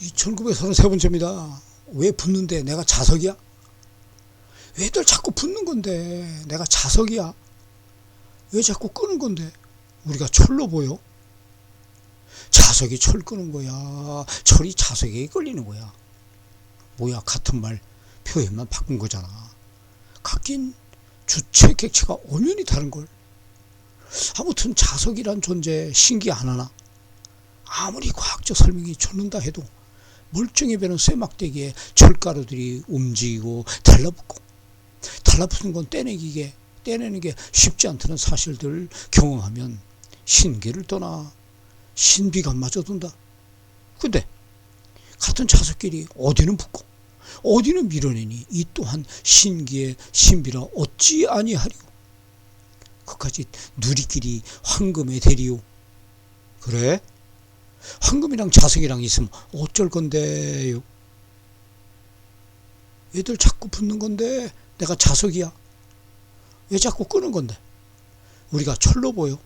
1933번째입니다. 왜 붙는데 내가 자석이야? 왜들 자꾸 붙는 건데 내가 자석이야? 왜 자꾸 끄는 건데 우리가 철로 보여? 자석이 철 끄는 거야. 철이 자석에 끌리는 거야. 뭐야 같은 말 표현만 바꾼 거잖아. 같긴 주체 객체가 엄연히 다른 걸. 아무튼 자석이란 존재 신기 안 하나? 아무리 과학적 설명이 좋는다 해도 멀쩡해 보이는 쇠막대기에 철가루들이 움직이고 달라붙고 달라붙는 건 떼내기게 떼내는 게 쉽지 않다는 사실들 경험하면 신기를 떠나 신비가 맞아든다. 근데 같은 자석끼리 어디는 붙고 어디는 밀어내니 이 또한 신기의 신비라 어찌 아니하리오. 그까지 누리끼리 황금의 대리오. 그래? 황금이랑 자석이랑 있으면 어쩔 건데요? 얘들 자꾸 붙는 건데 내가 자석이야. 왜 자꾸 끄는 건데? 우리가 철로 보여.